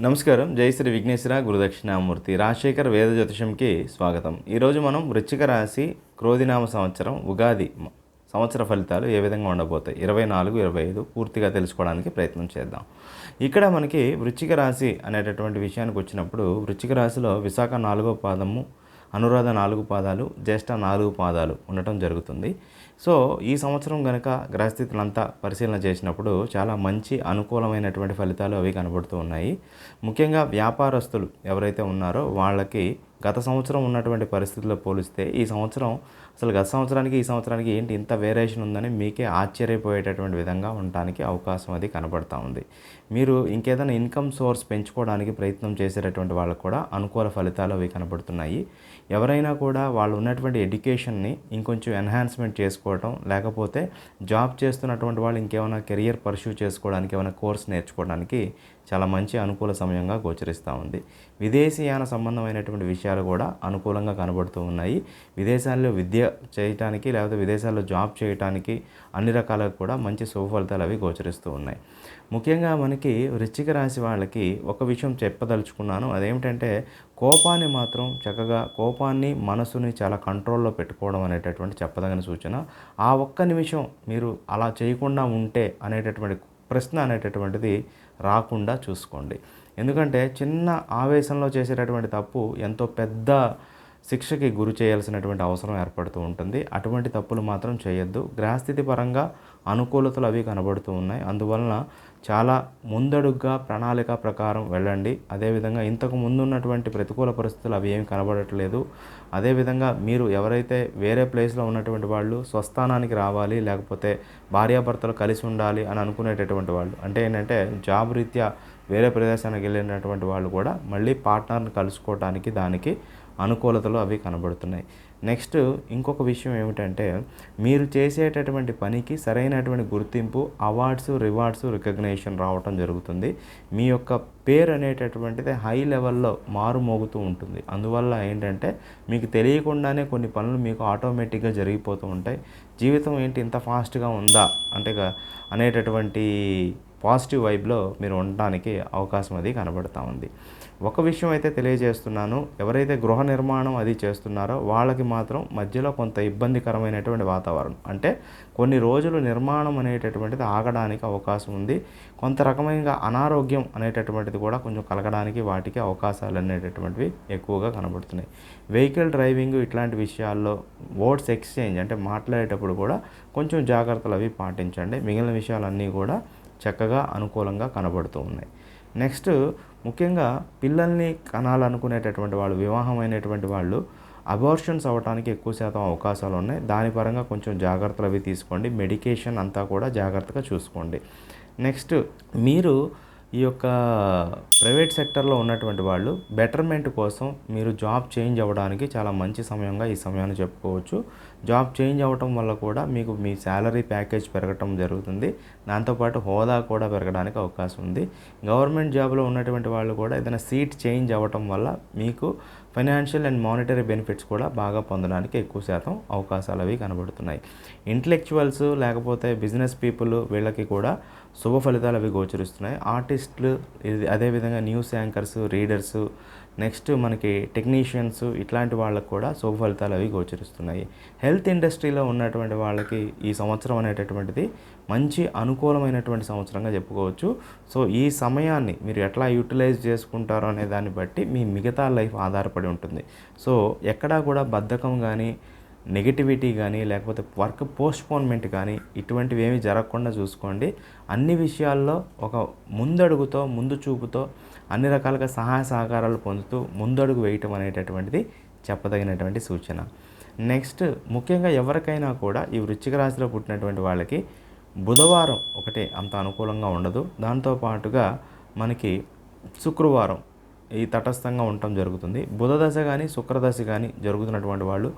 నమస్కారం. జై శ్రీ విఘ్నేశ్వర గురుదక్షిణామూర్తి. రాజశేఖర్ వేద జ్యోతిషంకి స్వాగతం. ఈరోజు మనం వృచ్చిక రాశి క్రోధినామ సంవత్సరం ఉగాది సంవత్సర ఫలితాలు ఏ విధంగా ఉండబోతాయి? ఇరవై నాలుగు ఇరవై ఐదు పూర్తిగా తెలుసుకోవడానికి ప్రయత్నం చేద్దాం. ఇక్కడ మనకి వృచ్చిక రాశి అనేటటువంటి విషయానికి వచ్చినప్పుడు వృచ్చిక రాశిలో విశాఖ నాలుగో పాదము అనురాధ నాలుగు పాదాలు జ్యేష్ఠ నాలుగు పాదాలు ఉండటం జరుగుతుంది. సో ఈ సంవత్సరం కనుక గ్రహస్థితులంతా పరిశీలన చేసినప్పుడు చాలా మంచి అనుకూలమైనటువంటి ఫలితాలు అవి కనబడుతూ ఉన్నాయి. ముఖ్యంగా వ్యాపారస్తులు ఎవరైతే ఉన్నారో వాళ్ళకి గత సంవత్సరం ఉన్నటువంటి పరిస్థితుల్లో పోలిస్తే ఈ సంవత్సరం అసలు గత సంవత్సరానికి ఈ సంవత్సరానికి ఏంటి ఇంత వేరియేషన్ ఉందని మీకే ఆశ్చర్యపోయేటటువంటి విధంగా ఉండటానికి అవకాశం అది కనబడతా ఉంది. మీరు ఇంకేదైనా ఇన్కమ్ సోర్స్ పెంచుకోవడానికి ప్రయత్నం చేసేటటువంటి వాళ్ళకు కూడా అనుకూల ఫలితాలు అవి కనబడుతున్నాయి. ఎవరైనా కూడా వాళ్ళు ఉన్నటువంటి ఎడ్యుకేషన్ని ఇంకొంచెం ఎన్హాన్స్మెంట్ చేసుకోవటం లేకపోతే జాబ్ చేస్తున్నటువంటి వాళ్ళు ఇంకేమైనా కెరియర్ పర్సూ చేసుకోవడానికి ఏమైనా కోర్స్ నేర్చుకోవడానికి చాలా మంచి అనుకూల సమయంగా గోచరిస్తూ ఉంది. విదేశీయాన సంబంధమైనటువంటి విషయాలు కూడా అనుకూలంగా కనబడుతూ ఉన్నాయి. విదేశాల్లో విద్య చేయటానికి లేకపోతే విదేశాల్లో జాబ్ చేయటానికి అన్ని రకాలుగా కూడా మంచి సుఫలితాలు అవి గోచరిస్తూ ఉన్నాయి. ముఖ్యంగా మనకి వృశ్చిక రాశి వాళ్ళకి ఒక విషయం చెప్పదలుచుకున్నాను. అదేమిటంటే కోపాన్ని మాత్రం చక్కగా కోపాన్ని మనసుని చాలా కంట్రోల్లో పెట్టుకోవడం అనేటటువంటి చెప్పదగిన సూచన. ఆ ఒక్క నిమిషం మీరు అలా చేయకుండా ఉంటే అనేటటువంటి ప్రశ్న అనేటటువంటిది రాకుండా చూసుకోండి. ఎందుకంటే చిన్న ఆవేశంలో చేసేటటువంటి తప్పు ఎంతో పెద్ద శిక్షకి గురి చేయాల్సినటువంటి అవసరం ఏర్పడుతూ ఉంటుంది. అటువంటి తప్పులు మాత్రం చేయొద్దు. గ్రహస్థితి పరంగా అనుకూలతలు అవి కనబడుతూ ఉన్నాయి. అందువలన చాలా ముందడుగ్గా ప్రణాళిక ప్రకారం వెళ్ళండి. అదేవిధంగా ఇంతకు ముందు ఉన్నటువంటి ప్రతికూల పరిస్థితులు అవి ఏమి కనబడట్లేదు. అదేవిధంగా మీరు ఎవరైతే వేరే ప్లేస్లో ఉన్నటువంటి వాళ్ళు స్వస్థానానికి రావాలి లేకపోతే భార్యాభర్తలు కలిసి ఉండాలి అని అనుకునేటటువంటి వాళ్ళు అంటే ఏంటంటే జాబ్ రీత్యా వేరే ప్రదేశానికి వెళ్ళినటువంటి వాళ్ళు కూడా మళ్ళీ పార్ట్నర్ని కలుసుకోవటానికి దానికి అనుకూలతలు అవి కనబడుతున్నాయి. నెక్స్ట్ ఇంకొక విషయం ఏమిటంటే మీరు చేసేటటువంటి పనికి సరైనటువంటి గుర్తింపు అవార్డ్స్ రివార్డ్స్ రికగ్నేషన్ రావటం జరుగుతుంది. మీ యొక్క పేరు అనేటటువంటిది హై లెవెల్లో మారుమోగుతూ ఉంటుంది. అందువల్ల ఏంటంటే మీకు తెలియకుండానే కొన్ని పనులు మీకు ఆటోమేటిక్గా జరిగిపోతూ ఉంటాయి. జీవితం ఏంటి ఇంత ఫాస్ట్గా ఉందా? అంటే అనేటటువంటి పాజిటివ్ వైబ్లో మీరు ఉండటానికి అవకాశం అది కనబడుతూ ఉంది. ఒక విషయం అయితే తెలియజేస్తున్నాను. ఎవరైతే గృహ నిర్మాణం అది చేస్తున్నారో వాళ్ళకి మాత్రం మధ్యలో కొంత ఇబ్బందికరమైనటువంటి వాతావరణం. అంటే కొన్ని రోజులు నిర్మాణం అనేటటువంటిది ఆగడానికి అవకాశం ఉంది. కొంత రకమైన అనారోగ్యం అనేటటువంటిది కూడా కొంచెం కలగడానికి వాటికి అవకాశాలు అనేటటువంటివి ఎక్కువగా కనబడుతున్నాయి. వెహికల్ డ్రైవింగ్ ఇట్లాంటి విషయాల్లో ఓట్స్ ఎక్స్చేంజ్ అంటే మాట్లాడేటప్పుడు కూడా కొంచెం జాగ్రత్తలు అవి పాటించండి. మిగిలిన విషయాలన్నీ కూడా చక్కగా అనుకూలంగా కనబడుతూ ఉన్నాయి. నెక్స్ట్ ముఖ్యంగా పిల్లల్ని కనాలనుకునేటటువంటి వాళ్ళు వివాహమైనటువంటి వాళ్ళు అబార్షన్స్ అవ్వడానికి ఎక్కువ శాతం అవకాశాలు ఉన్నాయి. దాని పరంగా కొంచెం జాగ్రత్తలు అవి తీసుకోండి. మెడికేషన్ అంతా కూడా జాగ్రత్తగా చూసుకోండి. నెక్స్ట్ మీరు ఈ యొక్క ప్రైవేట్ సెక్టర్లో ఉన్నటువంటి వాళ్ళు బెటర్మెంట్ కోసం మీరు జాబ్ చేంజ్ అవ్వడానికి చాలా మంచి సమయంగా ఈ సమయాన్ని చెప్పుకోవచ్చు. జాబ్ చేంజ్ అవ్వటం వల్ల కూడా మీకు మీ శాలరీ ప్యాకేజ్ పెరగటం జరుగుతుంది. దాంతోపాటు హోదా కూడా పెరగడానికి అవకాశం ఉంది. గవర్నమెంట్ జాబ్లో ఉన్నటువంటి వాళ్ళు కూడా ఏదైనా సీట్ చేంజ్ అవ్వటం వల్ల మీకు ఫైనాన్షియల్ అండ్ మానిటరీ బెనిఫిట్స్ కూడా బాగా పొందడానికి ఎక్కువ శాతం అవకాశాలు అవి కనబడుతున్నాయి. ఇంటలెక్చువల్స్ లేకపోతే బిజినెస్ పీపుల్ వీళ్ళకి కూడా శుభ ఫలితాలు అవి గోచరిస్తున్నాయి. ఆర్టిస్ట్ జర్నలిస్టులు అదేవిధంగా న్యూస్ యాంకర్స్ రీడర్స్ నెక్స్ట్ మనకి టెక్నీషియన్స్ ఇట్లాంటి వాళ్ళకు కూడా శుభ ఫలితాలు అవి గోచరిస్తున్నాయి. హెల్త్ ఇండస్ట్రీలో ఉన్నటువంటి వాళ్ళకి ఈ సంవత్సరం అనేటటువంటిది మంచి అనుకూలమైనటువంటి సంవత్సరంగా చెప్పుకోవచ్చు. సో ఈ సమయాన్ని మీరు ఎట్లా యూటిలైజ్ చేసుకుంటారో అనే దాన్ని బట్టి మీ మిగతా లైఫ్ ఆధారపడి ఉంటుంది. సో ఎక్కడా కూడా బద్ధకం కానీ నెగిటివిటీ కానీ లేకపోతే వర్క్ పోస్ట్పోన్మెంట్ కానీ ఇటువంటివి ఏమీ జరగకుండా చూసుకోండి. అన్ని విషయాల్లో ఒక ముందడుగుతో ముందు చూపుతో అన్ని రకాలుగా సహాయ సహకారాలు పొందుతూ ముందడుగు వేయటం అనేటటువంటిది చెప్పదగినటువంటి సూచన. నెక్స్ట్ ముఖ్యంగా ఎవరికైనా కూడా ఈ వృశ్చిక రాశిలో పుట్టినటువంటి వాళ్ళకి బుధవారం ఒకటే అంత అనుకూలంగా ఉండదు. దాంతో పాటుగా మనకి శుక్రవారం ఈ తటస్థంగా ఉండటం జరుగుతుంది. బుధ దశ కానీ శుక్రదశ కానీ జరుగుతున్నటువంటి వాళ్ళు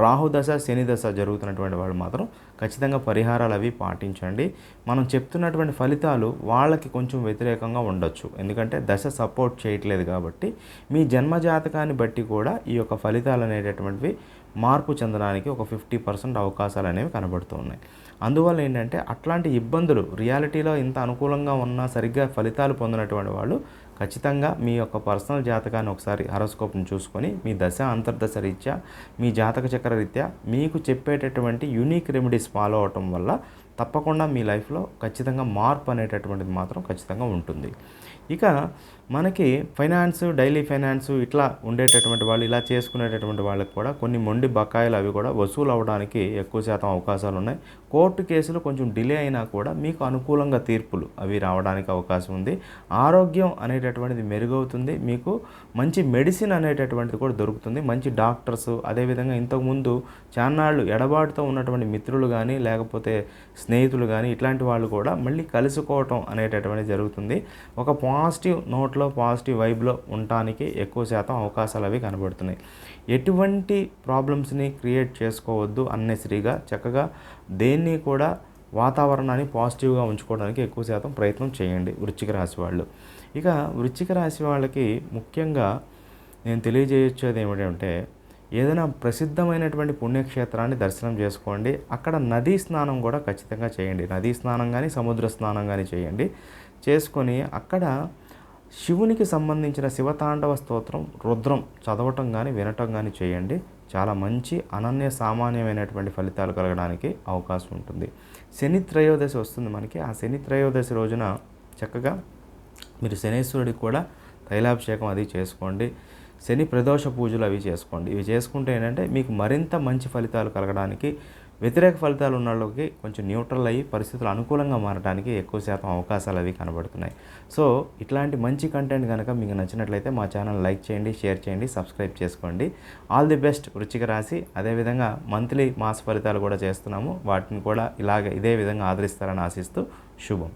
రాహుదశ శనిదశ శని దశ జరుగుతున్నటువంటి వాళ్ళు మాత్రం ఖచ్చితంగా పరిహారాలు అవి పాటించండి. మనం చెప్తున్నటువంటి ఫలితాలు వాళ్ళకి కొంచెం వ్యతిరేకంగా ఉండొచ్చు. ఎందుకంటే దశ సపోర్ట్ చేయట్లేదు కాబట్టి మీ జన్మ జాతకాన్ని బట్టి కూడా ఈ యొక్క ఫలితాలు అనేటటువంటివి మార్పు చెందడానికి ఒక ఫిఫ్టీ పర్సెంట్ అవకాశాలు అనేవి కనబడుతూ ఉన్నాయి. అందువల్ల ఏంటంటే అట్లాంటి ఇబ్బందులు రియాలిటీలో ఇంత అనుకూలంగా ఉన్నా సరిగ్గా ఫలితాలు పొందినటువంటి వాళ్ళు ఖచ్చితంగా మీ యొక్క పర్సనల్ జాతకాన్ని ఒకసారి హరోస్కోప్ని చూసుకొని మీ దశ అంతర్దశ రీత్యా మీ జాతక చక్ర రీత్యా మీకు చెప్పేటటువంటి యూనిక్ రెమెడీస్ ఫాలో అవటం వల్ల తప్పకుండా మీ లైఫ్లో ఖచ్చితంగా మార్పు అనేటటువంటిది మాత్రం ఖచ్చితంగా ఉంటుంది. ఇక మనకి ఫైనాన్స్ డైలీ ఫైనాన్స్ ఇట్లా ఉండేటటువంటి వాళ్ళు ఇలా చేసుకునేటటువంటి వాళ్ళకి కూడా కొన్ని మొండి బకాయిలు అవి కూడా వసూలు అవ్వడానికి ఎక్కువ శాతం అవకాశాలు ఉన్నాయి. కోర్టు కేసులు కొంచెం డిలే అయినా కూడా మీకు అనుకూలంగా తీర్పులు అవి రావడానికి అవకాశం ఉంది. ఆరోగ్యం అనేటటువంటిది మెరుగవుతుంది. మీకు మంచి మెడిసిన్ అనేటటువంటిది కూడా దొరుకుతుంది. మంచి డాక్టర్స్ అదేవిధంగా ఇంతకుముందు చాన్నాళ్ళు ఎడబాటుతో ఉన్నటువంటి మిత్రులు కానీ లేకపోతే స్నేహితులు కానీ ఇట్లాంటి వాళ్ళు కూడా మళ్ళీ కలుసుకోవటం అనేటటువంటిది జరుగుతుంది. ఒక పాజిటివ్ నోట్లో పాజిటివ్ వైబ్లో ఉండటానికి ఎక్కువ శాతం అవకాశాలు అవి కనబడుతున్నాయి. ఎటువంటి ప్రాబ్లమ్స్ని క్రియేట్ చేసుకోవద్దు అన్నెసరిగా చక్కగా దేన్ని కూడా వాతావరణాన్ని పాజిటివ్గా ఉంచుకోవడానికి ఎక్కువ శాతం ప్రయత్నం చేయండి వృశ్చిక రాశి వాళ్ళు. ఇక వృశ్చిక రాశి వాళ్ళకి ముఖ్యంగా నేను తెలియజేయొచ్చేది ఏమిటంటే ఏదైనా ప్రసిద్ధమైనటువంటి పుణ్యక్షేత్రాన్ని దర్శనం చేసుకోండి. అక్కడ నదీ స్నానం కూడా ఖచ్చితంగా చేయండి. నదీ స్నానం కానీ సముద్ర స్నానం కానీ చేయండి. చేసుకొని అక్కడ శివునికి సంబంధించిన శివతాండవ స్తోత్రం రుద్రం చదవటం కానీ వినటం కానీ చేయండి. చాలా మంచి అనన్య సామాన్యమైనటువంటి ఫలితాలు కలగడానికి అవకాశం ఉంటుంది. శని త్రయోదశి వస్తుంది మనకి. ఆ శని త్రయోదశి రోజున చక్కగా మీరు శనేశ్వరుడికి కూడా తైలాభిషేకం అది చేసుకోండి. శని ప్రదోష పూజలు అవి చేసుకోండి. ఇవి చేసుకుంటే ఏంటంటే మీకు మరింత మంచి ఫలితాలు కలగడానికి వ్యతిరేక ఫలితాలు ఉన్న వాళ్ళకి కొంచెం న్యూట్రల్ అయ్యి పరిస్థితులు అనుకూలంగా మారడానికి ఎక్కువ శాతం అవకాశాలు అవి కనబడుతున్నాయి. సో ఇట్లాంటి మంచి కంటెంట్ కనుక మీకు నచ్చినట్లయితే మా ఛానల్ లైక్ చేయండి షేర్ చేయండి సబ్స్క్రైబ్ చేసుకోండి. ఆల్ ది బెస్ట్ వృచ్చిక రాశి. అదేవిధంగా మంత్లీ మాస ఫలితాలు కూడా చేస్తున్నాము. వాటిని కూడా ఇలాగ ఇదే విధంగా ఆదరిస్తారని ఆశిస్తూ శుభం.